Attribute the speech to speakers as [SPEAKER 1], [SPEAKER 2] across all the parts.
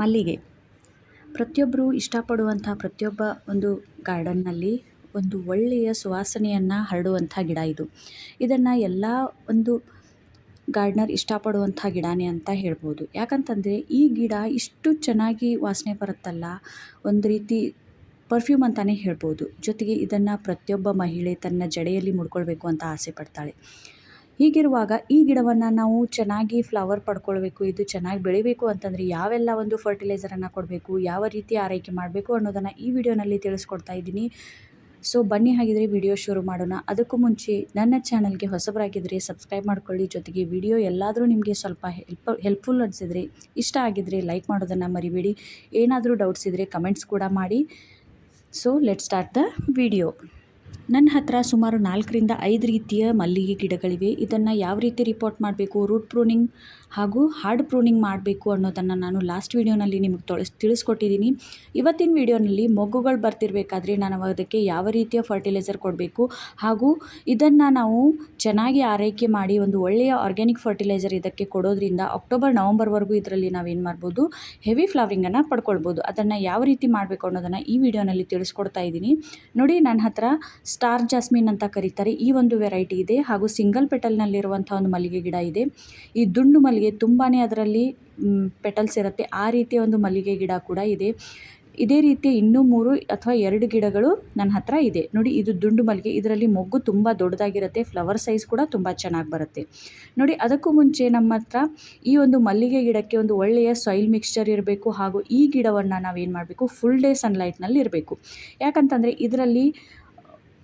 [SPEAKER 1] ಮಲ್ಲಿಗೆ. ಪ್ರತಿಯೊಬ್ಬರು ಇಷ್ಟಪಡುವಂಥ ಪ್ರತಿಯೊಬ್ಬ ಒಂದು ಗಾರ್ಡನ್ನಲ್ಲಿ ಒಂದು ಒಳ್ಳೆಯ ಸುವಾಸನೆಯನ್ನು ಹರಡುವಂಥ ಗಿಡ ಇದು. ಇದನ್ನು ಎಲ್ಲ ಒಂದು ಗಾರ್ಡ್ನರ್ ಇಷ್ಟಪಡುವಂಥ ಗಿಡನೇ ಅಂತ ಹೇಳ್ಬೋದು. ಯಾಕಂತಂದರೆ ಈ ಗಿಡ ಇಷ್ಟು ಚೆನ್ನಾಗಿ ವಾಸನೆ ಬರುತ್ತಲ್ಲ, ಒಂದು ರೀತಿ ಪರ್ಫ್ಯೂಮ್ ಅಂತಲೇ ಹೇಳ್ಬೋದು. ಜೊತೆಗೆ ಇದನ್ನು ಪ್ರತಿಯೊಬ್ಬ ಮಹಿಳೆ ತನ್ನ ಜಡೆಯಲ್ಲಿ ಮುಡ್ಕೊಳ್ಬೇಕು ಅಂತ ಆಸೆ ಪಡ್ತಾಳೆ. ಹೀಗಿರುವಾಗ ಈ ಗಿಡವನ್ನು ನಾವು ಚೆನ್ನಾಗಿ ಫ್ಲವರ್ ಪಡ್ಕೊಳ್ಬೇಕು, ಇದು ಚೆನ್ನಾಗಿ ಬೆಳಿಬೇಕು ಅಂತಂದರೆ ಯಾವೆಲ್ಲ ಒಂದು ಫರ್ಟಿಲೈಸರನ್ನು ಕೊಡಬೇಕು, ಯಾವ ರೀತಿ ಆರೈಕೆ ಮಾಡಬೇಕು ಅನ್ನೋದನ್ನು ಈ ವಿಡಿಯೋನಲ್ಲಿ ತಿಳಿಸ್ಕೊಡ್ತಾ ಇದ್ದೀನಿ. ಸೊ ಬನ್ನಿ ಹಾಗಿದ್ರೆ ವಿಡಿಯೋ ಶುರು ಮಾಡೋಣ. ಅದಕ್ಕೂ ಮುಂಚೆ ನನ್ನ ಚಾನಲ್ಗೆ ಹೊಸಬರಾಗಿದ್ದರೆ ಸಬ್ಸ್ಕ್ರೈಬ್ ಮಾಡ್ಕೊಳ್ಳಿ. ಜೊತೆಗೆ ವಿಡಿಯೋ ಎಲ್ಲಾದರೂ ನಿಮಗೆ ಸ್ವಲ್ಪ ಹೆಲ್ಪ್ ಹೆಲ್ಪ್ಫುಲ್ ಅನಿಸಿದರೆ, ಇಷ್ಟ ಆಗಿದ್ದರೆ ಲೈಕ್ ಮಾಡೋದನ್ನು ಮರಿಬೇಡಿ. ಏನಾದರೂ ಡೌಟ್ಸ್ ಇದ್ದರೆ ಕಮೆಂಟ್ಸ್ ಕೂಡ ಮಾಡಿ. So let start the video ನನ್ನ ಹತ್ರ ಸುಮಾರು ನಾಲ್ಕರಿಂದ ಐದು ರೀತಿಯ ಮಲ್ಲಿಗೆ ಗಿಡಗಳಿವೆ. ಇದನ್ನು ಯಾವ ರೀತಿ ರಿಪೋರ್ಟ್ ಮಾಡಬೇಕು ರೂಟ್ ಪ್ರೂನಿಂಗ್ ಹಾಗೂ ಹಾರ್ಡ್ ಪ್ರೂನಿಂಗ್ ಮಾಡಬೇಕು ಅನ್ನೋದನ್ನು ನಾನು ಲಾಸ್ಟ್ ವೀಡಿಯೋನಲ್ಲಿ ನಿಮಗೆ ತೊಳಸ್ ತಿಳಿಸ್ಕೊಟ್ಟಿದ್ದೀನಿ ಇವತ್ತಿನ ವೀಡಿಯೋನಲ್ಲಿ ಮೊಗ್ಗುಗಳು ಬರ್ತಿರಬೇಕಾದ್ರೆ ನಾನು ಅದಕ್ಕೆ ಯಾವ ರೀತಿಯ ಫರ್ಟಿಲೈಸರ್ ಕೊಡಬೇಕು ಹಾಗೂ ಇದನ್ನು ನಾವು ಚೆನ್ನಾಗಿ ಆರೈಕೆ ಮಾಡಿ ಒಂದು ಒಳ್ಳೆಯ ಆರ್ಗ್ಯಾನಿಕ್ ಫರ್ಟಿಲೈಸರ್ ಇದಕ್ಕೆ ಕೊಡೋದ್ರಿಂದ ಅಕ್ಟೋಬರ್ ನವಂಬರ್ವರೆಗೂ ಇದರಲ್ಲಿ ನಾವೇನು ಮಾಡ್ಬೋದು ಹೆವಿ ಫ್ಲವರಿಂಗನ್ನು ಪಡ್ಕೊಳ್ಬೋದು. ಅದನ್ನು ಯಾವ ರೀತಿ ಮಾಡಬೇಕು ಅನ್ನೋದನ್ನು ಈ ವಿಡಿಯೋನಲ್ಲಿ ತಿಳಿಸ್ಕೊಡ್ತಾ ಇದ್ದೀನಿ ನೋಡಿ, ನನ್ನ ಹತ್ರ ಸ್ಟಾರ್ ಜಾಸ್ಮಿನ್ ಅಂತ ಕರೀತಾರೆ. ಈ ಒಂದು ವೆರೈಟಿ ಇದೆ. ಹಾಗೂ ಸಿಂಗಲ್ ಪೆಟಲ್ನಲ್ಲಿರುವಂಥ ಒಂದು ಮಲ್ಲಿಗೆ ಗಿಡ ಇದೆ. ಈ ದುಂಡು ಮಲ್ಲಿಗೆ ತುಂಬಾ ಅದರಲ್ಲಿ ಪೆಟಲ್ಸ್ ಇರುತ್ತೆ. ಆ ರೀತಿಯ ಒಂದು ಮಲ್ಲಿಗೆ ಗಿಡ ಕೂಡ ಇದೆ. ಇದೇ ರೀತಿ ಇನ್ನೂ ಮೂರು ಅಥವಾ ಎರಡು ಗಿಡಗಳು ನನ್ನ ಹತ್ರ ಇದೆ. ನೋಡಿ, ಇದು ದುಂಡು ಮಲ್ಲಿಗೆ. ಇದರಲ್ಲಿ ಮೊಗ್ಗು ತುಂಬ ದೊಡ್ಡದಾಗಿರುತ್ತೆ. ಫ್ಲವರ್ ಸೈಜ್ ಕೂಡ ತುಂಬ ಚೆನ್ನಾಗಿ ಬರುತ್ತೆ. ನೋಡಿ, ಅದಕ್ಕೂ ಮುಂಚೆ ನಮ್ಮ ಹತ್ರ ಈ ಒಂದು ಮಲ್ಲಿಗೆ ಗಿಡಕ್ಕೆ ಒಂದು ಒಳ್ಳೆಯ ಸಾಯಿಲ್ ಮಿಕ್ಸ್ಚರ್ ಇರಬೇಕು. ಹಾಗೂ ಈ ಗಿಡವನ್ನು ನಾವೇನು ಮಾಡಬೇಕು? ಫುಲ್ ಡೇ ಸನ್ಲೈಟ್ನಲ್ಲಿ ಇರಬೇಕು ಯಾಕಂತಂದರೆ, ಇದರಲ್ಲಿ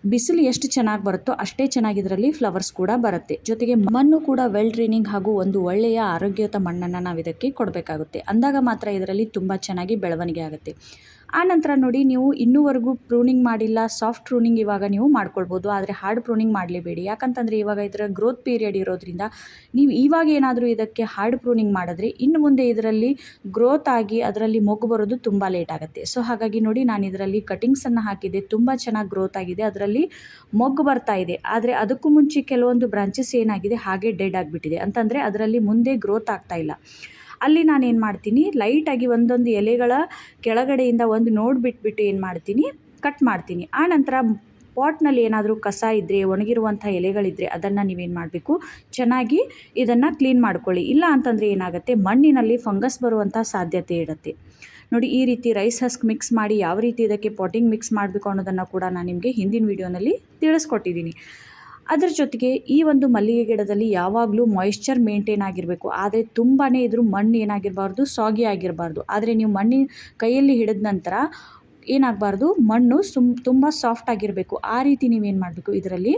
[SPEAKER 1] ಬಿಸಿಲು ಎಷ್ಟು ಚೆನ್ನಾಗಿ ಬರುತ್ತೋ ಅಷ್ಟೇ ಚೆನ್ನಾಗಿ ಇದರಲ್ಲಿ ಫ್ಲವರ್ಸ್ ಕೂಡ ಬರುತ್ತೆ. ಜೊತೆಗೆ ಮಣ್ಣು ಕೂಡ ವೆಲ್ ಡ್ರೈನಿಂಗ್ ಹಾಗೂ ಒಂದು ಒಳ್ಳೆಯ ಆರೋಗ್ಯಯುತ ಮಣ್ಣನ್ನು ನಾವು ಇದಕ್ಕೆ ಕೊಡಬೇಕಾಗುತ್ತೆ. ಅಂದಾಗ ಮಾತ್ರ ಇದರಲ್ಲಿ ತುಂಬ ಚೆನ್ನಾಗಿ ಬೆಳವಣಿಗೆ ಆಗುತ್ತೆ. ಆ ನಂತರ ನೋಡಿ ನೀವು ಇನ್ನೂವರೆಗೂ ಪ್ರೂನಿಂಗ್ ಮಾಡಿಲ್ಲ, ಸಾಫ್ಟ್ ಪ್ರೂನಿಂಗ್ ಇವಾಗ ನೀವು ಮಾಡ್ಕೊಳ್ಬೋದು, ಆದರೆ ಹಾರ್ಡ್ ಪ್ರೂನಿಂಗ್ ಮಾಡಲೇಬೇಡಿ. ಯಾಕಂತಂದರೆ ಇವಾಗ ಇದರ ಗ್ರೋತ್ ಪೀರಿಯಡ್ ಇರೋದ್ರಿಂದ ನೀವು ಇವಾಗ ಏನಾದರೂ ಇದಕ್ಕೆ ಹಾರ್ಡ್ ಪ್ರೂನಿಂಗ್ ಮಾಡಿದ್ರೆ ಇನ್ನು ಮುಂದೆ ಇದರಲ್ಲಿ ಗ್ರೋತ್ ಆಗಿ ಅದರಲ್ಲಿ ಮೊಗ್ಗು ಬರೋದು ತುಂಬ ಲೇಟ್ ಆಗುತ್ತೆ. ಸೊ ಹಾಗಾಗಿ ನೋಡಿ ನಾನು ಇದರಲ್ಲಿ ಕಟಿಂಗ್ಸನ್ನು ಹಾಕಿದೆ ತುಂಬ ಚೆನ್ನಾಗಿ ಗ್ರೋತ್ ಆಗಿದೆ, ಅದರಲ್ಲಿ ಮೊಗ್ಗು ಬರ್ತಾ ಇದೆ. ಆದರೆ ಅದಕ್ಕೂ ಮುಂಚೆ ಕೆಲವೊಂದು ಬ್ರಾಂಚಸ್ ಏನಾಗಿದೆ, ಹಾಗೆ ಡೆಡ್ ಆಗಿಬಿಟ್ಟಿದೆ. ಅಂತಂದರೆ ಅದರಲ್ಲಿ ಮುಂದೆ ಗ್ರೋತ್ ಆಗ್ತಾ ಇಲ್ಲ. ಅಲ್ಲಿ ನಾನು ಏನು ಮಾಡ್ತೀನಿ? ಲೈಟಾಗಿ ಒಂದೊಂದು ಎಲೆಗಳ ಕೆಳಗಡೆಯಿಂದ ಒಂದು ನೋಡಿಬಿಟ್ಬಿಟ್ಟು ಏನು ಮಾಡ್ತೀನಿ? ಕಟ್ ಮಾಡ್ತೀನಿ. ಆ ನಂತರ ಪಾಟ್ನಲ್ಲಿ ಏನಾದರೂ ಕಸ ಇದ್ದರೆ ಒಣಗಿರುವಂಥ ಎಲೆಗಳಿದ್ದರೆ ಅದನ್ನು ನೀವೇನು ಮಾಡಬೇಕು? ಚೆನ್ನಾಗಿ ಇದನ್ನು ಕ್ಲೀನ್ ಮಾಡ್ಕೊಳ್ಳಿ. ಇಲ್ಲ ಅಂತಂದರೆ ಏನಾಗುತ್ತೆ? ಮಣ್ಣಿನಲ್ಲಿ ಫಂಗಸ್ ಬರುವಂಥ ಸಾಧ್ಯತೆ ಇರುತ್ತೆ. ನೋಡಿ, ಈ ರೀತಿ ರೈಸ್ ಹಸ್ಕ್ ಮಿಕ್ಸ್ ಮಾಡಿ ಯಾವ ರೀತಿ ಇದಕ್ಕೆ ಪಾಟಿಂಗ್ ಮಿಕ್ಸ್ ಮಾಡಬೇಕು ಅನ್ನೋದನ್ನು ಕೂಡ ನಾನು ನಿಮಗೆ ಹಿಂದಿನ ವೀಡಿಯೋನಲ್ಲಿ ತಿಳಿಸ್ಕೊಟ್ಟಿದ್ದೀನಿ. ಅದರ ಜೊತೆಗೆ ಈ ಒಂದು ಮಲ್ಲಿಗೆ ಗಿಡದಲ್ಲಿ ಯಾವಾಗಲೂ ಮಾಯಿಶ್ಚರ್ ಮೇಂಟೈನ್ ಆಗಿರಬೇಕು. ಆದರೆ ತುಂಬಾ ಇದ್ರ ಮಣ್ಣು ಏನಾಗಿರಬಾರ್ದು ಸಾಗಿ ಆಗಿರಬಾರ್ದು. ಆದರೆ ನೀವು ಮಣ್ಣಿನ ಕೈಯಲ್ಲಿ ಹಿಡಿದ ನಂತರ ಏನಾಗಬಾರ್ದು, ಮಣ್ಣು ಸುಮ್ ತುಂಬ ಸಾಫ್ಟ್ ಆಗಿರಬೇಕು. ಆ ರೀತಿ ನೀವೇನು ಮಾಡಬೇಕು? ಇದರಲ್ಲಿ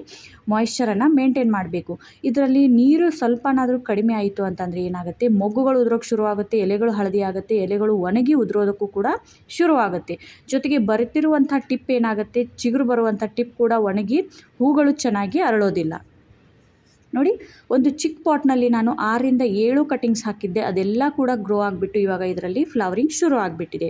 [SPEAKER 1] ಮಾಯಿಶ್ಚರನ್ನು ಮೇಂಟೈನ್ ಮಾಡಬೇಕು. ಇದರಲ್ಲಿ ನೀರು ಸ್ವಲ್ಪನಾದರೂ ಕಡಿಮೆ ಆಯಿತು ಅಂತಂದರೆ ಏನಾಗುತ್ತೆ? ಮೊಗ್ಗುಗಳು ಉದುರೋಕ್ಕೆ ಶುರುವಾಗುತ್ತೆ, ಎಲೆಗಳು ಹಳದಿ ಆಗುತ್ತೆ, ಎಲೆಗಳು ಒಣಗಿ ಉದುರೋದಕ್ಕೂ ಕೂಡ ಶುರುವಾಗುತ್ತೆ. ಜೊತೆಗೆ ಬರುತ್ತಿರುವಂಥ ಟಿಪ್ ಏನಾಗುತ್ತೆ? ಚಿಗುರು ಬರುವಂಥ ಟಿಪ್ ಕೂಡ ಒಣಗಿ ಹೂಗಳು ಚೆನ್ನಾಗಿ ಅರಳೋದಿಲ್ಲ. ನೋಡಿ, ಒಂದು ಚಿಕ್ಕ ಪಾಟ್ನಲ್ಲಿ ನಾನು ಆರರಿಂದ ಏಳು ಕಟಿಂಗ್ಸ್ ಹಾಕಿದ್ದೆ. ಅದೆಲ್ಲ ಕೂಡ ಗ್ರೋ ಆಗಿಬಿಟ್ಟು ಇವಾಗ ಇದರಲ್ಲಿ ಫ್ಲವರಿಂಗ್ ಶುರು ಆಗಿಬಿಟ್ಟಿದೆ.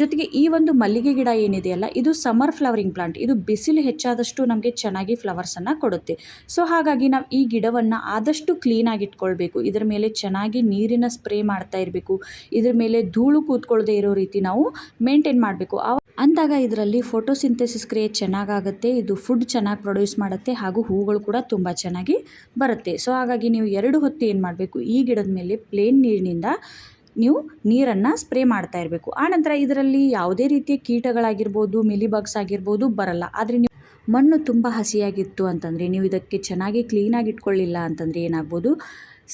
[SPEAKER 1] ಜೊತೆಗೆ ಈ ಒಂದು ಮಲ್ಲಿಗೆ ಗಿಡ ಏನಿದೆಯಲ್ಲ ಇದು ಸಮರ್ ಫ್ಲವರಿಂಗ್ ಪ್ಲಾಂಟ್ ಇದು ಬಿಸಿಲು ಹೆಚ್ಚಾದಷ್ಟು ನಮಗೆ ಚೆನ್ನಾಗಿ ಫ್ಲವರ್ಸನ್ನು ಕೊಡುತ್ತೆ. ಸೊ ಹಾಗಾಗಿ ನಾವು ಈ ಗಿಡವನ್ನು ಆದಷ್ಟು ಕ್ಲೀನಾಗಿ ಇಟ್ಕೊಳ್ಬೇಕು. ಇದರ ಮೇಲೆ ಚೆನ್ನಾಗಿ ನೀರಿನ ಸ್ಪ್ರೇ ಮಾಡ್ತಾ ಇರಬೇಕು. ಇದರ ಮೇಲೆ ಧೂಳು ಕೂತ್ಕೊಳ್ಳದೆ ಇರೋ ರೀತಿ ನಾವು ಮೇಂಟೈನ್ ಮಾಡಬೇಕು. ಅಂದಾಗ ಇದರಲ್ಲಿ ಫೋಟೋಸಿಂಥೆಸಿಸ್ ಕ್ರಿಯೆ ಚೆನ್ನಾಗಾಗುತ್ತೆ. ಇದು ಫುಡ್ ಚೆನ್ನಾಗಿ ಪ್ರೊಡ್ಯೂಸ್ ಮಾಡುತ್ತೆ. ಹಾಗೂ ಹೂಗಳು ಕೂಡ ತುಂಬ ಚೆನ್ನಾಗಿ ಬರುತ್ತೆ. ಸೊ ಹಾಗಾಗಿ ನೀವು ಎರಡು ಹೊತ್ತು ಏನು ಮಾಡಬೇಕು? ಈ ಗಿಡದ ಮೇಲೆ ಪ್ಲೇನ್ ನೀರಿನಿಂದ ನೀವು ನೀರನ್ನು ಸ್ಪ್ರೇ ಮಾಡ್ತಾ ಇರಬೇಕು. ಆನಂತರ ಇದರಲ್ಲಿ ಯಾವುದೇ ರೀತಿಯ ಕೀಟಗಳಾಗಿರ್ಬೋದು, ಮಿಲಿಬಗ್ಸ್ ಆಗಿರ್ಬೋದು ಬರಲ್ಲ. ಆದರೆ ನೀವು ಮಣ್ಣು ತುಂಬ ಹಸಿಯಾಗಿತ್ತು ಅಂತಂದರೆ, ನೀವು ಇದಕ್ಕೆ ಚೆನ್ನಾಗಿ ಕ್ಲೀನಾಗಿ ಇಟ್ಕೊಳ್ಳಿಲ್ಲ ಅಂತಂದರೆ ಏನಾಗ್ಬೋದು?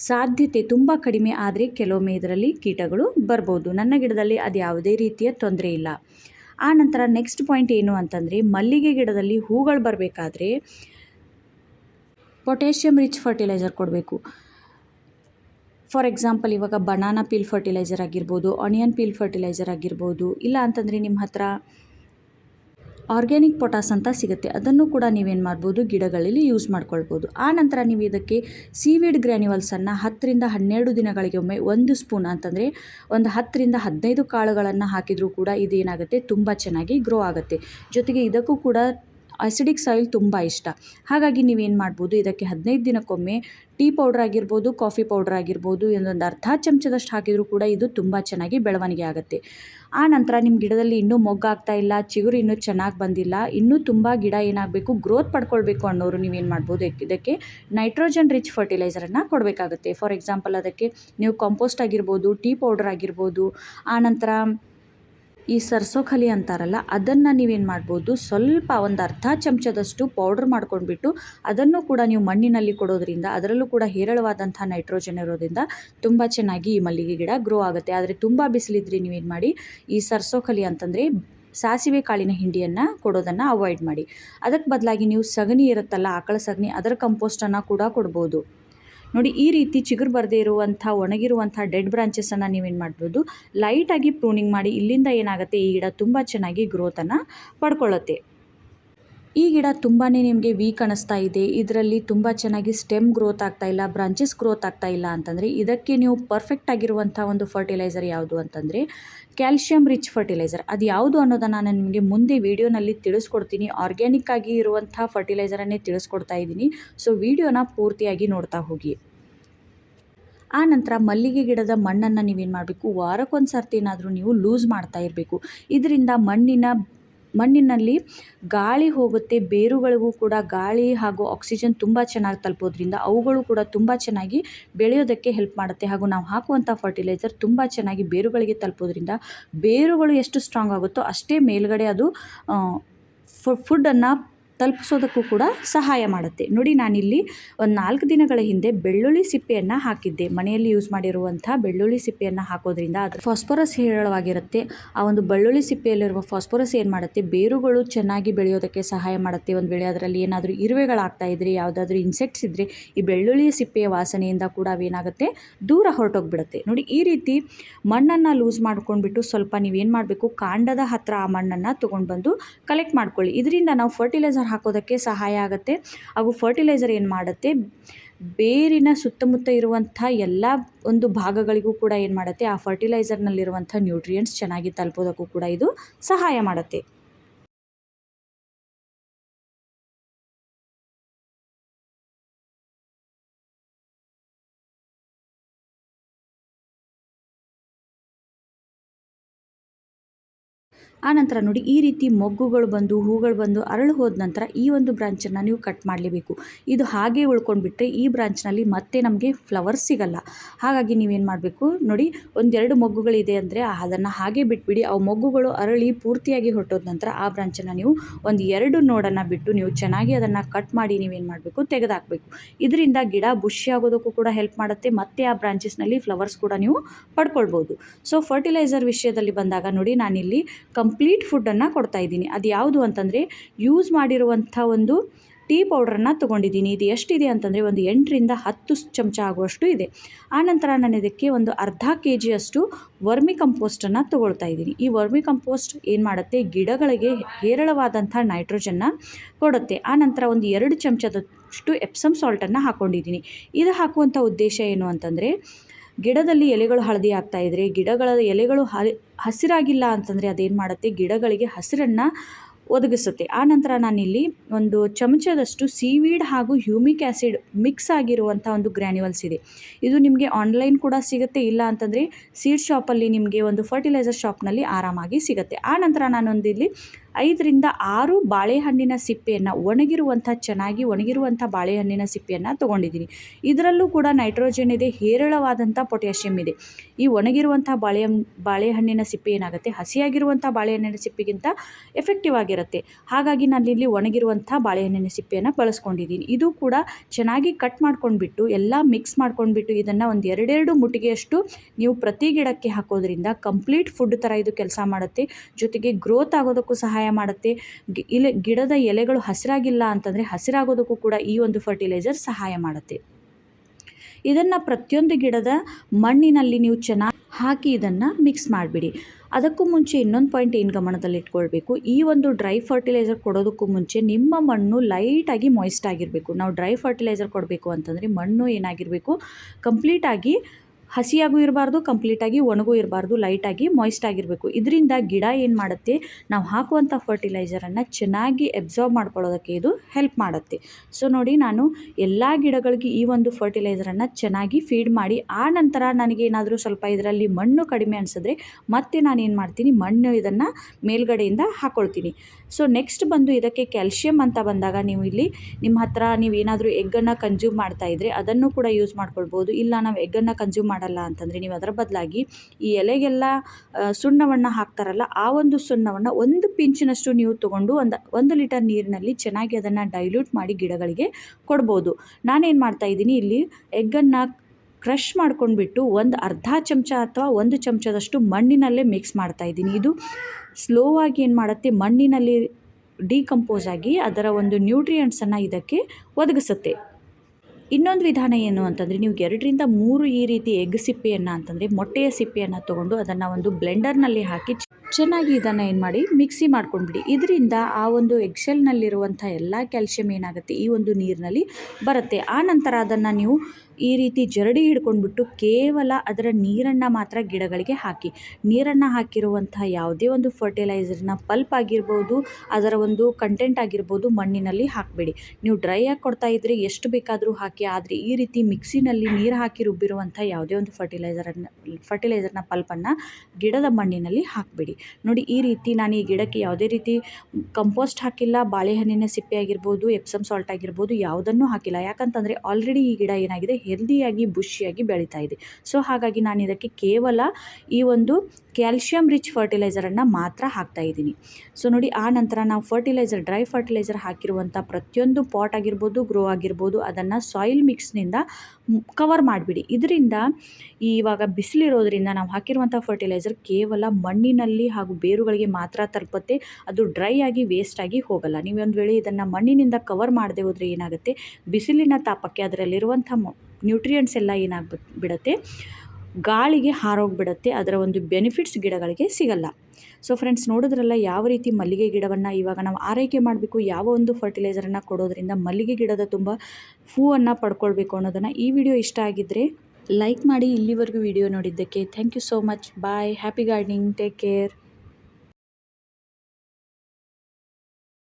[SPEAKER 1] ಸಾಧ್ಯತೆ ತುಂಬ ಕಡಿಮೆ ಆದರೆ ಕೆಲವೊಮ್ಮೆ ಇದರಲ್ಲಿ ಕೀಟಗಳು ಬರ್ಬೋದು. ನನ್ನ ಗಿಡದಲ್ಲಿ ಅದು ಯಾವುದೇ ರೀತಿಯ ತೊಂದರೆ ಇಲ್ಲ. ಆ ನಂತರ ನೆಕ್ಸ್ಟ್ ಪಾಯಿಂಟ್ ಏನು ಅಂತಂದರೆ, ಮಲ್ಲಿಗೆ ಗಿಡದಲ್ಲಿ ಹೂಗಳು ಬರಬೇಕಾದ್ರೆ ಪೊಟ್ಯಾಷಿಯಂ ರಿಚ್ ಫರ್ಟಿಲೈಸರ್ ಕೊಡಬೇಕು. ಫಾರ್ ಎಕ್ಸಾಂಪಲ್ ಇವಾಗ ಬನಾನಾ ಪೀಲ್ ಫರ್ಟಿಲೈಸರ್ ಆಗಿರ್ಬೋದು ಆನಿಯನ್ ಪೀಲ್ ಫರ್ಟಿಲೈಸರ್ ಆಗಿರ್ಬೋದು, ಇಲ್ಲ ಅಂತಂದರೆ ನಿಮ್ಮ ಹತ್ರ ಆರ್ಗ್ಯಾನಿಕ್ ಪೊಟಾಸ್ ಅಂತ ಸಿಗುತ್ತೆ. ಅದನ್ನು ಕೂಡ ನೀವೇನು ಮಾಡ್ಬೋದು, ಗಿಡಗಳಲ್ಲಿ ಯೂಸ್ ಮಾಡ್ಕೊಳ್ಬೋದು. ಆ ನಂತರ ನೀವು ಇದಕ್ಕೆ ಸೀವೀಡ್ ಗ್ರ್ಯಾನ್ಯುವಲ್ಸನ್ನು ಹತ್ತರಿಂದ ಹನ್ನೆರಡು ದಿನಗಳಿಗೆ ಒಮ್ಮೆ ಒಂದು ಸ್ಪೂನ್ ಅಂತಂದರೆ ಒಂದು ಹತ್ತರಿಂದ ಹದಿನೈದು ಕಾಳುಗಳನ್ನು ಹಾಕಿದರೂ ಕೂಡ ಇದೇನಾಗುತ್ತೆ, ತುಂಬ ಚೆನ್ನಾಗಿ ಗ್ರೋ ಆಗುತ್ತೆ. ಜೊತೆಗೆ ಇದಕ್ಕೂ ಕೂಡ ಅಸಿಡಿಕ್ ಸಾಯಿಲ್ ತುಂಬ ಇಷ್ಟ. ಹಾಗಾಗಿ ನೀವೇನು ಮಾಡ್ಬೋದು, ಇದಕ್ಕೆ ಹದಿನೈದು ದಿನಕ್ಕೊಮ್ಮೆ ಟೀ ಪೌಡ್ರ್ ಆಗಿರ್ಬೋದು, ಕಾಫಿ ಪೌಡ್ರ್ ಆಗಿರ್ಬೋದು, ಇನ್ನೊಂದು ಅರ್ಧ ಚಮಚದಷ್ಟು ಹಾಕಿದರೂ ಕೂಡ ಇದು ತುಂಬ ಚೆನ್ನಾಗಿ ಬೆಳವಣಿಗೆ ಆಗುತ್ತೆ. ಆ ನಂತರ ನಿಮ್ಮ ಗಿಡದಲ್ಲಿ ಇನ್ನೂ ಮೊಗ್ಗಾಗ್ತಾ ಇಲ್ಲ, ಚಿಗುರು ಇನ್ನೂ ಚೆನ್ನಾಗಿ ಬಂದಿಲ್ಲ, ಇನ್ನೂ ತುಂಬ ಗಿಡ ಏನಾಗಬೇಕು ಗ್ರೋತ್ ಪಡ್ಕೊಳ್ಬೇಕು ಅನ್ನೋರು ನೀವೇನು ಮಾಡ್ಬೋದು ಇದಕ್ಕೆ ನೈಟ್ರೋಜನ್ ರಿಚ್ ಫರ್ಟಿಲೈಸರನ್ನು ಕೊಡಬೇಕಾಗುತ್ತೆ. ಫಾರ್ ಎಕ್ಸಾಂಪಲ್ ಅದಕ್ಕೆ ನೀವು ಕಾಂಪೋಸ್ಟ್ ಆಗಿರ್ಬೋದು, ಟೀ ಪೌಡರ್ ಆಗಿರ್ಬೋದು ಆನಂತರ ಈ ಸರ್ಸೋಖಲಿ ಅಂತಾರಲ್ಲ, ಅದನ್ನು ನೀವೇನು ಮಾಡ್ಬೋದು, ಸ್ವಲ್ಪ ಒಂದು ಅರ್ಧ ಚಮಚದಷ್ಟು ಪೌಡ್ರ್ ಮಾಡ್ಕೊಂಡ್ಬಿಟ್ಟು ಅದನ್ನು ಕೂಡ ನೀವು ಮಣ್ಣಿನಲ್ಲಿ ಕೊಡೋದ್ರಿಂದ, ಅದರಲ್ಲೂ ಕೂಡ ಹೇರಳವಾದಂಥ ನೈಟ್ರೋಜನ್ ಇರೋದ್ರಿಂದ ತುಂಬ ಚೆನ್ನಾಗಿ ಈ ಮಲ್ಲಿಗೆ ಗಿಡ ಗ್ರೋ ಆಗುತ್ತೆ. ಆದರೆ ತುಂಬ ಬಿಸಿಲಿದ್ರೆ ನೀವೇನು ಮಾಡಿ, ಈ ಸರ್ಸೋಖಲಿ ಅಂತಂದರೆ ಸಾಸಿವೆ ಕಾಳಿನ ಹಿಂಡಿಯನ್ನು ಕೊಡೋದನ್ನು ಅವಾಯ್ಡ್ ಮಾಡಿ. ಅದಕ್ಕೆ ಬದಲಾಗಿ ನೀವು ಸಗಣಿ ಇರುತ್ತಲ್ಲ, ಆಕಳ ಸಗಣಿ, ಅದರ ಕಂಪೋಸ್ಟನ್ನು ಕೂಡ ಕೊಡ್ಬೋದು. ನೋಡಿ, ಈ ರೀತಿ ಚಿಗುರು ಬರದೇ ಇರುವಂಥ, ಒಣಗಿರುವಂಥ ಡೆಡ್ ಬ್ರಾಂಚಸನ್ನು ನೀವೇನು ಮಾಡ್ಬೋದು, ಲೈಟಾಗಿ ಪ್ರೂನಿಂಗ್ ಮಾಡಿ ಇಲ್ಲಿಂದ ಏನಾಗುತ್ತೆ, ಈ ಗಿಡ ತುಂಬ ಚೆನ್ನಾಗಿ ಗ್ರೋತನ್ನು ಪಡ್ಕೊಳ್ಳುತ್ತೆ ಈ ಗಿಡ ತುಂಬಾ ನಿಮಗೆ ವೀಕ್ ಅನ್ನಿಸ್ತಾ ಇದೆ. ಇದರಲ್ಲಿ ತುಂಬ ಚೆನ್ನಾಗಿ ಸ್ಟೆಮ್ ಗ್ರೋತ್ ಆಗ್ತಾ ಇಲ್ಲ ಬ್ರಾಂಚಸ್ ಗ್ರೋತ್ ಆಗ್ತಾ ಇಲ್ಲ ಅಂತಂದರೆ ಇದಕ್ಕೆ ನೀವು ಪರ್ಫೆಕ್ಟ್ ಆಗಿರುವಂಥ ಒಂದು ಫರ್ಟಿಲೈಸರ್ ಯಾವುದು ಅಂತಂದರೆ ಕ್ಯಾಲ್ಶಿಯಂ ರಿಚ್ ಫರ್ಟಿಲೈಸರ್ ಅದು ಯಾವುದು ಅನ್ನೋದನ್ನು ನಾನು ನಿಮಗೆ ಮುಂದೆ ವೀಡಿಯೋನಲ್ಲಿ ತಿಳಿಸ್ಕೊಡ್ತೀನಿ. ಆರ್ಗ್ಯಾನಿಕ್ ಆಗಿ ಇರುವಂಥ ಫರ್ಟಿಲೈಸರನ್ನೇ ತಿಳಿಸ್ಕೊಡ್ತಾ ಇದ್ದೀನಿ. ಸೊ ವೀಡಿಯೋನ ಪೂರ್ತಿಯಾಗಿ ನೋಡ್ತಾ ಹೋಗಿ. ಆ ನಂತರ ಮಲ್ಲಿಗೆ ಗಿಡದ ಮಣ್ಣನ್ನು ನೀವೇನು ಮಾಡಬೇಕು? ವಾರಕ್ಕೊಂದು ಸರ್ತಿ ಏನಾದರೂ ನೀವು ಲೂಸ್ ಮಾಡ್ತಾ ಇರಬೇಕು. ಇದರಿಂದ ಮಣ್ಣಿನ ಮಣ್ಣಿನಲ್ಲಿ ಗಾಳಿ ಹೋಗುತ್ತೆ, ಬೇರುಗಳಿಗೂ ಕೂಡ ಗಾಳಿ ಹಾಗೂ ಆಕ್ಸಿಜನ್ ತುಂಬ ಚೆನ್ನಾಗಿ ತಲುಪೋದ್ರಿಂದ ಅವುಗಳು ಕೂಡ ತುಂಬ ಚೆನ್ನಾಗಿ ಬೆಳೆಯೋದಕ್ಕೆ ಹೆಲ್ಪ್ ಮಾಡುತ್ತೆ ಹಾಗೂ ನಾವು ಹಾಕುವಂಥ ಫರ್ಟಿಲೈಸರ್ ತುಂಬ ಚೆನ್ನಾಗಿ ಬೇರುಗಳಿಗೆ ತಲುಪೋದ್ರಿಂದ ಬೇರುಗಳು ಎಷ್ಟು ಸ್ಟ್ರಾಂಗ್ ಆಗುತ್ತೋ ಅಷ್ಟೇ ಮೇಲುಗಡೆ ಅದು ಫುಡ್ಡನ್ನು ತಲುಪಿಸೋದಕ್ಕೂ ಕೂಡ ಸಹಾಯ ಮಾಡುತ್ತೆ. ನೋಡಿ, ನಾನಿಲ್ಲಿ ಒಂದು ನಾಲ್ಕು ದಿನಗಳ ಹಿಂದೆ ಬೆಳ್ಳುಳ್ಳಿ ಸಿಪ್ಪೆಯನ್ನು ಹಾಕಿದ್ದೆ. ಮನೆಯಲ್ಲಿ ಯೂಸ್ ಮಾಡಿರುವಂಥ ಬೆಳ್ಳುಳ್ಳಿ ಸಿಪ್ಪೆಯನ್ನು ಹಾಕೋದ್ರಿಂದ ಅದು ಫಾಸ್ಫರಸ್ ಹೇರಳವಾಗಿರುತ್ತೆ. ಆ ಒಂದು ಬೆಳ್ಳುಳ್ಳಿ ಸಿಪ್ಪೆಯಲ್ಲಿರುವ ಫಾಸ್ಫರಸ್ ಏನು ಮಾಡುತ್ತೆ? ಬೇರುಗಳು ಚೆನ್ನಾಗಿ ಬೆಳೆಯೋದಕ್ಕೆ ಸಹಾಯ ಮಾಡುತ್ತೆ. ಒಂದು ವೇಳೆ ಅದರಲ್ಲಿ ಏನಾದರೂ ಇರುವೆಗಳಾಗ್ತಾ ಇದ್ರೆ, ಯಾವುದಾದ್ರೂ ಇನ್ಸೆಕ್ಟ್ಸ್ ಇದ್ದರೆ ಈ ಬೆಳ್ಳುಳ್ಳಿ ಸಿಪ್ಪೆಯ ವಾಸನೆಯಿಂದ ಕೂಡ ಅವೇನಾಗುತ್ತೆ? ದೂರ ಹೊರಟೋಗ್ಬಿಡುತ್ತೆ. ನೋಡಿ, ಈ ರೀತಿ ಮಣ್ಣನ್ನು ಲೂಸ್ ಮಾಡ್ಕೊಂಡ್ಬಿಟ್ಟು ಸ್ವಲ್ಪ ನೀವೇನು ಮಾಡಬೇಕು? ಕಾಂಡದ ಹತ್ತಿರ ಆ ಮಣ್ಣನ್ನು ತೊಗೊಂಡು ಬಂದು ಕಲೆಕ್ಟ್ ಮಾಡ್ಕೊಳ್ಳಿ. ಇದರಿಂದ ನಾವು ಫರ್ಟಿಲೈಸರ್ ಹಾಕೋದಕ್ಕೆ ಸಹಾಯ ಆಗುತ್ತೆ. ಹಾಗೂ ಫರ್ಟಿಲೈಸರ್ ಏನು ಮಾಡುತ್ತೆ? ಬೇರಿನ ಸುತ್ತಮುತ್ತ ಇರುವಂಥ ಎಲ್ಲ ಒಂದು ಭಾಗಗಳಿಗೂ ಕೂಡ ಏನು ಮಾಡುತ್ತೆ? ಆ ಫರ್ಟಿಲೈಸರ್ನಲ್ಲಿರುವಂಥ ನ್ಯೂಟ್ರಿಯೆಂಟ್ಸ್ ಚೆನ್ನಾಗಿ ತಲುಪೋದಕ್ಕೂ ಕೂಡ ಇದು ಸಹಾಯ ಮಾಡುತ್ತೆ. ಆನಂತರ ನೋಡಿ, ಈ ರೀತಿ ಮೊಗ್ಗುಗಳು ಬಂದು, ಹೂಗಳು ಬಂದು ಅರಳು ಹೋದ ನಂತರ ಈ ಒಂದು ಬ್ರಾಂಚನ್ನು ನೀವು ಕಟ್ ಮಾಡಲೇಬೇಕು. ಇದು ಹಾಗೆ ಉಳ್ಕೊಂಡ್ಬಿಟ್ರೆ ಈ ಬ್ರಾಂಚ್ನಲ್ಲಿ ಮತ್ತೆ ನಮಗೆ ಫ್ಲವರ್ಸ್ ಸಿಗಲ್ಲ. ಹಾಗಾಗಿ ನೀವೇನು ಮಾಡಬೇಕು ನೋಡಿ, ಒಂದೆರಡು ಮೊಗ್ಗುಗಳಿದೆ ಅಂದರೆ ಅದನ್ನು ಹಾಗೆ ಬಿಟ್ಬಿಡಿ. ಆ ಮೊಗ್ಗುಗಳು ಅರಳಿ ಪೂರ್ತಿಯಾಗಿ ಹೊಟ್ಟೋದ ನಂತರ ಆ ಬ್ರಾಂಚನ್ನು ನೀವು ಒಂದು ಎರಡು ನೋಡನ್ನು ಬಿಟ್ಟು ನೀವು ಚೆನ್ನಾಗಿ ಅದನ್ನು ಕಟ್ ಮಾಡಿ ನೀವೇನು ಮಾಡಬೇಕು, ತೆಗೆದಾಕಬೇಕು. ಇದರಿಂದ ಗಿಡ ಆಗೋದಕ್ಕೂ ಕೂಡ ಹೆಲ್ಪ್ ಮಾಡುತ್ತೆ, ಮತ್ತೆ ಆ ಬ್ರಾಂಚಸ್ನಲ್ಲಿ ಫ್ಲವರ್ಸ್ ಕೂಡ ನೀವು ಪಡ್ಕೊಳ್ಬೋದು. ಸೊ ಫರ್ಟಿಲೈಸರ್ ವಿಷಯದಲ್ಲಿ ಬಂದಾಗ ನೋಡಿ, ನಾನಿಲ್ಲಿ ಕಂಪ್ಲೀಟ್ ಫುಡ್ಡನ್ನು ಕೊಡ್ತಾ ಇದ್ದೀನಿ. ಅದು ಯಾವುದು ಅಂತಂದರೆ ಯೂಸ್ ಮಾಡಿರುವಂಥ ಒಂದು ಟೀ ಪೌಡ್ರನ್ನು ತೊಗೊಂಡಿದ್ದೀನಿ. ಇದು ಎಷ್ಟಿದೆ ಅಂತಂದರೆ, ಒಂದು ಎಂಟರಿಂದ ಹತ್ತು ಚಮಚ ಆಗುವಷ್ಟು ಇದೆ. ಆನಂತರ ನಾನು ಇದಕ್ಕೆ ಒಂದು ಅರ್ಧ ಕೆ ಜಿಯಷ್ಟು ವರ್ಮಿ ಕಂಪೋಸ್ಟನ್ನು ತೊಗೊಳ್ತಾ ಇದ್ದೀನಿ. ಈ ವರ್ಮಿ ಕಂಪೋಸ್ಟ್ ಏನು ಮಾಡುತ್ತೆ? ಗಿಡಗಳಿಗೆ ಹೇರಳವಾದಂಥ ನೈಟ್ರೋಜನ್ನ ಕೊಡುತ್ತೆ. ಆನಂತರ ಒಂದು ಎರಡು ಚಮಚದಷ್ಟು ಎಪ್ಸಮ್ ಸಾಲ್ಟನ್ನು ಹಾಕ್ಕೊಂಡಿದ್ದೀನಿ ಇದು ಹಾಕುವಂಥ ಉದ್ದೇಶ ಏನು ಅಂತಂದರೆ ಗಿಡದಲ್ಲಿ ಎಲೆಗಳು ಹಳದಿ ಆಗ್ತಾ ಇದ್ದರೆ ಗಿಡಗಳ ಎಲೆಗಳು ಹಸಿರಾಗಿಲ್ಲ ಅಂತಂದರೆ ಅದೇನು ಮಾಡುತ್ತೆ? ಗಿಡಗಳಿಗೆ ಹಸಿರನ್ನು ಒದಗಿಸುತ್ತೆ. ಆ ನಂತರ ನಾನಿಲ್ಲಿ ಒಂದು ಚಮಚದಷ್ಟು ಸೀವೀಡ್ ಹಾಗೂ ಹ್ಯೂಮಿಕ್ ಆ್ಯಸಿಡ್ ಮಿಕ್ಸ್ ಆಗಿರುವಂಥ ಒಂದು ಗ್ರ್ಯಾನ್ಯುವಲ್ಸ್ ಇದೆ. ಇದು ನಿಮಗೆ ಆನ್ಲೈನ್ ಕೂಡ ಸಿಗುತ್ತೆ. ಇಲ್ಲ ಅಂತಂದರೆ ಸೀಡ್ ಶಾಪಲ್ಲಿ ನಿಮಗೆ ಒಂದು ಫರ್ಟಿಲೈಸರ್ ಶಾಪ್ನಲ್ಲಿ ಆರಾಮಾಗಿ ಸಿಗುತ್ತೆ. ಆ ನಂತರ ಇಲ್ಲಿ ಐದರಿಂದ ಆರು ಬಾಳೆಹಣ್ಣಿನ ಸಿಪ್ಪೆಯನ್ನು ಒಣಗಿರುವಂಥ, ಚೆನ್ನಾಗಿ ಒಣಗಿರುವಂಥ ಬಾಳೆಹಣ್ಣಿನ ಸಿಪ್ಪೆಯನ್ನು ತೊಗೊಂಡಿದ್ದೀನಿ. ಇದರಲ್ಲೂ ಕೂಡ ನೈಟ್ರೋಜನ್ ಇದೆ, ಹೇರಳವಾದಂಥ ಪೊಟ್ಯಾಷಿಯಮ್ ಇದೆ. ಈ ಒಣಗಿರುವಂಥ ಬಾಳೆ ಬಾಳೆಹಣ್ಣಿನ ಸಿಪ್ಪೆ ಏನಾಗುತ್ತೆ? ಹಸಿಯಾಗಿರುವಂಥ ಬಾಳೆಹಣ್ಣಿನ ಸಿಪ್ಪೆಗಿಂತ ಎಫೆಕ್ಟಿವ್ ಆಗಿರುತ್ತೆ. ಹಾಗಾಗಿ ನಾನಿಲ್ಲಿ ಒಣಗಿರುವಂಥ ಬಾಳೆಹಣ್ಣಿನ ಸಿಪ್ಪೆಯನ್ನು ಬಳಸ್ಕೊಂಡಿದ್ದೀನಿ. ಇದು ಕೂಡ ಚೆನ್ನಾಗಿ ಕಟ್ ಮಾಡ್ಕೊಂಡ್ಬಿಟ್ಟು, ಎಲ್ಲ ಮಿಕ್ಸ್ ಮಾಡ್ಕೊಂಡ್ಬಿಟ್ಟು ಇದನ್ನು ಒಂದು ಎರಡೆರಡು ಮುಟ್ಟಿಗೆಯಷ್ಟು ನೀವು ಪ್ರತಿ ಗಿಡಕ್ಕೆ ಹಾಕೋದ್ರಿಂದ ಕಂಪ್ಲೀಟ್ ಫುಡ್ ಥರ ಇದು ಕೆಲಸ ಮಾಡುತ್ತೆ. ಜೊತೆಗೆ ಗ್ರೋತ್ ಆಗೋದಕ್ಕೂ ಸಹಾಯ ಸಹಾಯ ಮಾಡುತ್ತೆ. ಇಲೆ ಗಿಡದ ಎಲೆಗಳು ಹಸಿರಾಗಿಲ್ಲ ಅಂತಂದರೆ ಹಸಿರಾಗೋದಕ್ಕೂ ಕೂಡ ಈ ಒಂದು ಫರ್ಟಿಲೈಸರ್ ಸಹಾಯ ಮಾಡುತ್ತೆ. ಇದನ್ನು ಪ್ರತಿಯೊಂದು ಗಿಡದ ಮಣ್ಣಿನಲ್ಲಿ ನೀವು ಚೆನ್ನಾಗಿ ಹಾಕಿ ಇದನ್ನು ಮಿಕ್ಸ್ ಮಾಡಿಬಿಡಿ. ಅದಕ್ಕೂ ಮುಂಚೆ ಇನ್ನೊಂದು ಪಾಯಿಂಟ್ ಏನು ಗಮನದಲ್ಲಿ ಇಟ್ಕೊಳ್ಬೇಕು? ಈ ಒಂದು ಡ್ರೈ ಫರ್ಟಿಲೈಸರ್ ಕೊಡೋದಕ್ಕೂ ಮುಂಚೆ ನಿಮ್ಮ ಮಣ್ಣು ಲೈಟಾಗಿ ಮೊಯ್ಸ್ಟ್ ಆಗಿರಬೇಕು. ನಾವು ಡ್ರೈ ಫರ್ಟಿಲೈಸರ್ ಕೊಡಬೇಕು ಅಂತಂದರೆ ಮಣ್ಣು ಏನಾಗಿರಬೇಕು? ಕಂಪ್ಲೀಟಾಗಿ ಹಸಿಯಾಗೂ ಇರಬಾರ್ದು, ಕಂಪ್ಲೀಟಾಗಿ ಒಣಗೂ ಇರಬಾರ್ದು, ಲೈಟಾಗಿ ಮಾಯ್ಸ್ಟ್ ಆಗಿರಬೇಕು. ಇದರಿಂದ ಗಿಡ ಏನು ಮಾಡುತ್ತೆ? ನಾವು ಹಾಕುವಂಥ ಫರ್ಟಿಲೈಸರನ್ನು ಚೆನ್ನಾಗಿ ಎಬ್ಸಾರ್ಬ್ ಮಾಡ್ಕೊಳ್ಳೋದಕ್ಕೆ ಇದು ಹೆಲ್ಪ್ ಮಾಡುತ್ತೆ. ಸೊ ನೋಡಿ, ನಾನು ಎಲ್ಲ ಗಿಡಗಳಿಗೆ ಈ ಒಂದು ಫರ್ಟಿಲೈಸರನ್ನು ಚೆನ್ನಾಗಿ ಫೀಡ್ ಮಾಡಿ, ಆ ನಂತರ ನನಗೇನಾದರೂ ಸ್ವಲ್ಪ ಇದರಲ್ಲಿ ಮಣ್ಣು ಕಡಿಮೆ ಅನಿಸಿದ್ರೆ ಮತ್ತೆ ನಾನು ಏನು ಮಾಡ್ತೀನಿ? ಮಣ್ಣು ಇದನ್ನು ಮೇಲ್ಗಡೆಯಿಂದ ಹಾಕ್ಕೊಳ್ತೀನಿ ಸೊ ನೆಕ್ಸ್ಟ್ ಬಂದು ಇದಕ್ಕೆ ಕ್ಯಾಲ್ಶಿಯಂ ಅಂತ ಬಂದಾಗ ನೀವು ಇಲ್ಲಿ ನಿಮ್ಮ ಹತ್ರ ನೀವು ಏನಾದರೂ ಎಗ್ಗನ್ನು ಕನ್ಸ್ಯೂಮ್ ಮಾಡ್ತಾ ಇದ್ದರೆ ಅದನ್ನು ಕೂಡ ಯೂಸ್ ಮಾಡ್ಕೊಳ್ಬೋದು. ಇಲ್ಲ ನಾವು ಎಗ್ಗನ್ನು ಕನ್ಸ್ಯೂಮ್ ಮಾಡಲ್ಲ ಅಂತಂದರೆ ನೀವು ಅದರ ಬದಲಾಗಿ ಈ ಎಲೆಗೆಲ್ಲ ಸುಣ್ಣವನ್ನು ಹಾಕ್ತಾರಲ್ಲ, ಆ ಒಂದು ಸುಣ್ಣವನ್ನು ಒಂದು ಪಿಂಚಿನಷ್ಟು ನೀವು ತೊಗೊಂಡು ಒಂದು ಒಂದು ಲೀಟರ್ ನೀರಿನಲ್ಲಿ ಚೆನ್ನಾಗಿ ಅದನ್ನು ಡೈಲ್ಯೂಟ್ ಮಾಡಿ ಗಿಡಗಳಿಗೆ ಕೊಡ್ಬೋದು. ನಾನೇನು ಮಾಡ್ತಾ ಇದ್ದೀನಿ, ಇಲ್ಲಿ ಎಗ್ಗನ್ನು ಕ್ರಷ್ ಮಾಡ್ಕೊಂಡ್ಬಿಟ್ಟು ಒಂದು ಅರ್ಧ ಚಮಚ ಅಥವಾ ಒಂದು ಚಮಚದಷ್ಟು ಮಣ್ಣಿನಲ್ಲೇ ಮಿಕ್ಸ್ ಮಾಡ್ತಾ ಇದ್ದೀನಿ. ಇದು ಸ್ಲೋ ಆಗಿ ಏನು ಮಾಡುತ್ತೆ, ಮಣ್ಣಿನಲ್ಲಿ ಡಿಕಂಪೋಸ್ ಆಗಿ ಅದರ ಒಂದು ನ್ಯೂಟ್ರಿಯೆಂಟ್ಸನ್ನು ಇದಕ್ಕೆ ಒದಗಿಸುತ್ತೆ. ಇನ್ನೊಂದು ವಿಧಾನ ಏನು ಅಂತಂದರೆ ನೀವು ಎರಡರಿಂದ ಮೂರು ಈ ರೀತಿ ಎಗ್ ಸಿಪ್ಪೆಯನ್ನು ಅಂತಂದರೆ ಮೊಟ್ಟೆಯ ಸಿಪ್ಪೆಯನ್ನು ತೊಗೊಂಡು ಅದನ್ನು ಒಂದು ಬ್ಲೆಂಡರ್ನಲ್ಲಿ ಹಾಕಿ ಚೆನ್ನಾಗಿ ಇದನ್ನು ಏನು ಮಾಡಿ ಮಿಕ್ಸಿ ಮಾಡ್ಕೊಂಡ್ಬಿಡಿ. ಇದರಿಂದ ಆ ಒಂದು ಎಗ್ಶೆಲ್ನಲ್ಲಿರುವಂಥ ಎಲ್ಲ ಕ್ಯಾಲ್ಶಿಯಂ ಏನಾಗುತ್ತೆ ಈ ಒಂದು ನೀರಿನಲ್ಲಿ ಬರುತ್ತೆ. ಆ ನಂತರ ಅದನ್ನು ನೀವು ಈ ರೀತಿ ಜರಡಿ ಹಿಡ್ಕೊಂಡ್ಬಿಟ್ಟು ಕೇವಲ ಅದರ ನೀರನ್ನು ಮಾತ್ರ ಗಿಡಗಳಿಗೆ ಹಾಕಿ. ನೀರನ್ನು ಹಾಕಿರುವಂಥ ಯಾವುದೇ ಒಂದು ಫರ್ಟಿಲೈಸರ್ನ ಪಲ್ಪ್ ಆಗಿರ್ಬೋದು, ಅದರ ಒಂದು ಕಂಟೆಂಟ್ ಆಗಿರ್ಬೋದು ಮಣ್ಣಿನಲ್ಲಿ ಹಾಕಬೇಡಿ. ನೀವು ಡ್ರೈ ಆಗಿ ಕೊಡ್ತಾ ಇದ್ದರೆ ಎಷ್ಟು ಬೇಕಾದರೂ ಹಾಕಿ, ಆದರೆ ಈ ರೀತಿ ಮಿಕ್ಸಿನಲ್ಲಿ ನೀರು ಹಾಕಿ ರುಬ್ಬಿರುವಂಥ ಯಾವುದೇ ಒಂದು ಫರ್ಟಿಲೈಸರನ್ನು ಫರ್ಟಿಲೈಸರ್ನ ಪಲ್ಪನ್ನು ಗಿಡದ ಮಣ್ಣಿನಲ್ಲಿ ಹಾಕಬೇಡಿ. ನೋಡಿ, ಈ ರೀತಿ ನಾನು ಈ ಗಿಡಕ್ಕೆ ಯಾವುದೇ ರೀತಿ ಕಂಪೋಸ್ಟ್ ಹಾಕಿಲ್ಲ, ಬಾಳೆಹಣ್ಣಿನ ಸಿಪ್ಪೆ ಆಗಿರ್ಬೋದು ಎಪ್ಸಮ್ ಸಾಲ್ಟ್ ಆಗಿರ್ಬೋದು ಯಾವುದನ್ನು ಹಾಕಿಲ್ಲ. ಯಾಕಂತಂದರೆ ಆಲ್ರೆಡಿ ಈ ಗಿಡ ಏನಾಗಿದೆ ಹೆಲ್ದಿಯಾಗಿ ಬುಷಿಯಾಗಿ ಬೆಳೀತಾ ಇದೆ. ಸೊ ಹಾಗಾಗಿ ನಾನು ಇದಕ್ಕೆ ಕೇವಲ ಈ ಒಂದು ಕ್ಯಾಲ್ಶಿಯಂ ರಿಚ್ ಫರ್ಟಿಲೈಸರನ್ನು ಮಾತ್ರ ಹಾಕ್ತಾ ಇದ್ದೀನಿ. ಸೊ ನೋಡಿ, ಆ ನಂತರ ನಾವು ಫರ್ಟಿಲೈಸರ್ ಡ್ರೈ ಫರ್ಟಿಲೈಸರ್ ಹಾಕಿರುವಂಥ ಪ್ರತಿಯೊಂದು ಪಾಟ್ ಆಗಿರ್ಬೋದು ಗ್ರೋ ಆಗಿರ್ಬೋದು, ಅದನ್ನು ಸಾಯಿಲ್ ಮಿಕ್ಸ್ನಿಂದ ಕವರ್ ಮಾಡಿಬಿಡಿ. ಇದರಿಂದ ಇವಾಗ ಬಿಸಿಲಿರೋದ್ರಿಂದ ನಾವು ಹಾಕಿರುವಂಥ ಫರ್ಟಿಲೈಸರ್ ಕೇವಲ ಮಣ್ಣಿನಲ್ಲಿ ಹಾಗೂ ಬೇರುಗಳಿಗೆ ಮಾತ್ರ ತಲುಪುತ್ತೆ. ಅದು ಡ್ರೈ ಆಗಿ ವೇಸ್ಟ್ ಆಗಿ ಹೋಗಲ್ಲ. ನೀವೊಂದು ವೇಳೆ ಇದನ್ನು ಮಣ್ಣಿನಿಂದ ಕವರ್ ಮಾಡದೆ ಹೋದರೆ ಏನಾಗುತ್ತೆ? ಬಿಸಿಲಿನ ತಾಪಕ್ಕೆ ಅದರಲ್ಲಿರುವಂಥ ನ್ಯೂಟ್ರಿಯೆಂಟ್ಸ್ ಎಲ್ಲ ಏನಾಗ್ಬಿ ಬಿಡುತ್ತೆ. ಗಾಳಿಗೆ ಹಾರೋಗ್ಬಿಡತ್ತೆ. ಅದರ ಒಂದು ಬೆನಿಫಿಟ್ಸ್ ಗಿಡಗಳಿಗೆ ಸಿಗಲ್ಲ. ಸೊ ಫ್ರೆಂಡ್ಸ್ ನೋಡಿದ್ರಲ್ಲ ಯಾವ ರೀತಿ ಮಲ್ಲಿಗೆ ಗಿಡವನ್ನು ಇವಾಗ ನಾವು ಆರೈಕೆ ಮಾಡಬೇಕು, ಯಾವ ಒಂದು ಫರ್ಟಿಲೈಸರನ್ನು ಕೊಡೋದ್ರಿಂದ ಮಲ್ಲಿಗೆ ಗಿಡದ ತುಂಬ ಹೂವನ್ನು ಪಡ್ಕೊಳ್ಬೇಕು ಅನ್ನೋದನ್ನು ಈ ವಿಡಿಯೋ ಇಷ್ಟ ಆಗಿದ್ದರೆ ಲೈಕ್ ಮಾಡಿ ಇಲ್ಲಿವರೆಗೂ ವಿಡಿಯೋ ನೋಡಿದ್ದಕ್ಕೆ thank you so much bye happy gardening take care